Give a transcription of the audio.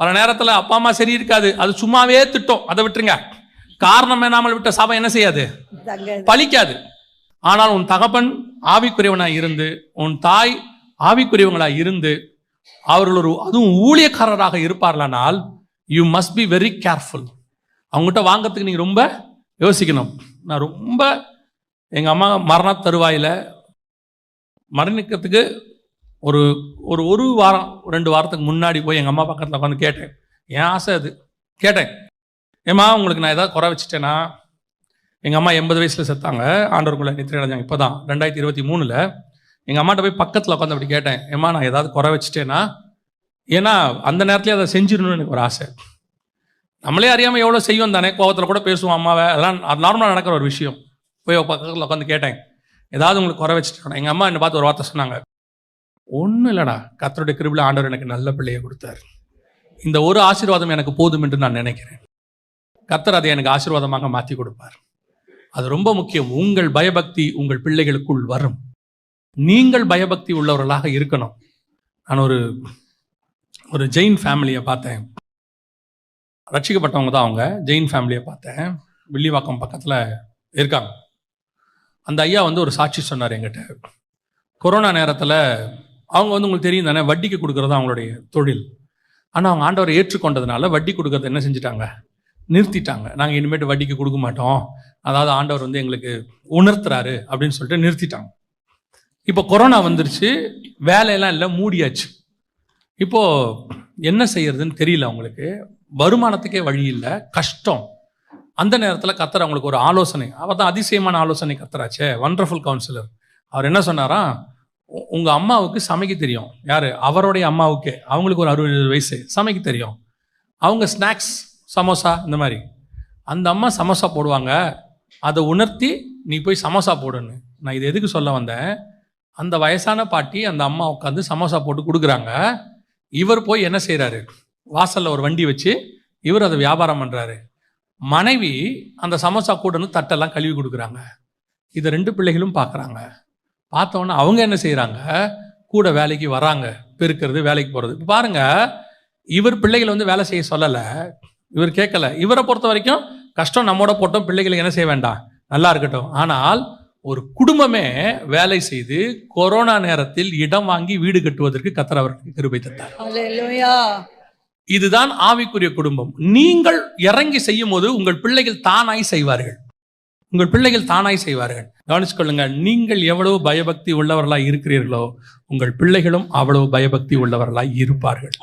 பல நேரத்துல அப்பா அம்மா சரி இருக்காது. அது சும்மாவே திட்டம். அதை விட்டுருங்க. காரணம் என்னாமல் விட்ட சாபம் என்ன செய்யாது? தங்க பலிக்காது ஆனால் உன் தகப்பன் ஆவிக்குரியவனாய் இருந்து உன் தாய் ஆவிக்குரியவங்களாய் இருந்து அவர்கள் ஒரு அதுவும் ஊழியக்காரராக இருப்பார்களானால் you must be very careful அவங்ககிட்ட வாங்கறதுக்கு நீங்கள் ரொம்ப யோசிக்கணும். நான் ரொம்ப எங்கள் அம்மா மரண தருவாயில் மரணிக்கிறதுக்கு ஒரு ஒரு ஒரு வாரம் ரெண்டு வாரத்துக்கு முன்னாடி போய் எங்கள் அம்மா பக்கத்தில் உட்காந்து கேட்டேன். என் ஆசை அது. கேட்டேன். ஏம்மா உங்களுக்கு நான் ஏதாவது குறை வச்சுட்டேன்னா எங்கள் அம்மா எண்பது வயசில் செத்தாங்க. ஆண்டவருக்குள்ளே நித்திரை அடைஞ்சாங்க. இப்போ தான் ரெண்டாயிரத்தி இருபத்தி மூணில் எங்கள் அம்மாட்ட போய் பக்கத்தில் உட்காந்து அப்படி கேட்டேன். ஏம்மா நான் ஏதாவது குறை வச்சுட்டேன்னா ஏன்னா அந்த நேரத்துலேயே அதை செஞ்சிடணும்னு எனக்கு ஒரு ஆசை. நம்மளே அறியாமல் எவ்வளோ செய்வோம் தானே? கோவத்தில் கூட பேசுவோம் அம்மாவை. அதெல்லாம் அது நார்மலாக நடக்கிற ஒரு விஷயம். போய் பக்கத்தில் உட்காந்து கேட்டேன். ஏதாவது உங்களுக்கு குறை வச்சுட்டேன்? எங்கள் அம்மா என்னை பார்த்து ஒரு வார்த்தை சொன்னாங்க. ஒன்றும் இல்லைடா. கத்தருடைய கிருபில் ஆண்டவர் எனக்கு நல்ல பிள்ளையை கொடுத்தார். இந்த ஒரு ஆசீர்வாதம் எனக்கு போதும் என்று நான் நினைக்கிறேன். கத்தர் அதை எனக்கு ஆசீர்வாதமாக மாற்றி கொடுப்பார். அது ரொம்ப முக்கியம். உங்கள் பயபக்தி உங்கள் பிள்ளைகளுக்குள் வரும். நீங்கள் பயபக்தி உள்ளவர்களாக இருக்கணும். நான் ஒரு ஒரு ஜெயின் ஃபேமிலியை பார்த்தேன். ரட்சிக்கப்பட்டவங்க தான் அவங்க. ஜெயின் ஃபேமிலியை பார்த்தேன். வில்லிவாக்கம் பக்கத்தில் இருக்காங்க. அந்த ஐயா வந்து ஒரு சாட்சி சொன்னார் எங்கிட்ட கொரோனா நேரத்தில் அவங்க வந்து உங்களுக்கு தெரியும் தானே? வட்டிக்கு கொடுக்குறது அவங்களுடைய தொழில். ஆனால் அவங்க ஆண்டவரை ஏற்றுக்கொண்டதுனால வட்டி கொடுக்கறத என்ன செஞ்சுட்டாங்க? நிறுத்திட்டாங்க. நாங்கள் இனிமேட்டு வட்டிக்கு கொடுக்க மாட்டோம். அதாவது ஆண்டவர் வந்து எங்களுக்கு உணர்த்துறாரு அப்படின்னு சொல்லிட்டு நிறுத்திட்டாங்க. இப்போ கொரோனா வந்துருச்சு. வேலையெல்லாம் இல்லை மூடியாச்சு. இப்போது என்ன செய்யறதுன்னு தெரியல அவங்களுக்கு. வருமானத்துக்கே வழி இல்லை. கஷ்டம். அந்த நேரத்தில் கத்தர் அவங்களுக்கு ஒரு ஆலோசனை. அவர் தான் அதிசயமான ஆலோசனை கத்துறாச்சே வண்டர்ஃபுல் கவுன்சிலர் அவர் என்ன சொன்னாராம்? உங்கள் அம்மாவுக்கு சமைக்க தெரியும். யார்? அவருடைய அம்மாவுக்கே. அவங்களுக்கு ஒரு அறுபது வயசு. சமைக்க தெரியும். அவங்க ஸ்நாக்ஸ் சமோசா இந்த மாதிரி. அந்த அம்மா சமோசா போடுவாங்க. அதை உணர்த்தி நீ போய் சமோசா போடுன்னு. நான் இது எதுக்கு சொல்ல வந்தேன்? அந்த வயசான பாட்டி அந்த அம்மா உட்காந்து சமோசா போட்டு கொடுக்குறாங்க. இவர் போய் என்ன செய்கிறாரு வாசலில் ஒரு வண்டி வச்சு இவர் அதை வியாபாரம் பண்ணுறாரு மனைவி அந்த சமோசா கூடன்னு தட்டெல்லாம் கழுவி கொடுக்குறாங்க. இதை ரெண்டு பிள்ளைகளும் பார்க்குறாங்க பார்த்தோன்னே அவங்க என்ன செய்றாங்க? கூட வேலைக்கு வராங்க. பெருக்கிறது வேலைக்கு போகிறது இப்போ பாருங்க இவர் பிள்ளைகளை வந்து வேலை செய்ய சொல்லலை. இவர் கேட்கல. இவரை பொறுத்த வரைக்கும் கஷ்டம் நம்மோட போட்டோம். பிள்ளைகளுக்கு என்ன செய்ய வேண்டாம்? நல்லா இருக்கட்டும். ஆனால் ஒரு குடும்பமே வேலை செய்து கொரோனா நேரத்தில் இடம் வாங்கி வீடு கட்டுவதற்கு கத்தர் அவருக்கு கிருபை தந்தார். இதுதான் ஆவிக்குரிய குடும்பம். நீங்கள் இறங்கி செய்யும் போது உங்கள் பிள்ளைகள் தானாய் செய்வார்கள். உங்கள் பிள்ளைகள் தானாய் செய்வார்கள். கவனிச்சுக்கொள்ளுங்க நீங்கள் எவ்வளவு பயபக்தி உள்ளவர்களாய் இருக்கிறீர்களோ உங்கள் பிள்ளைகளும் அவ்வளவு பயபக்தி உள்ளவர்களாய் இருப்பார்கள்.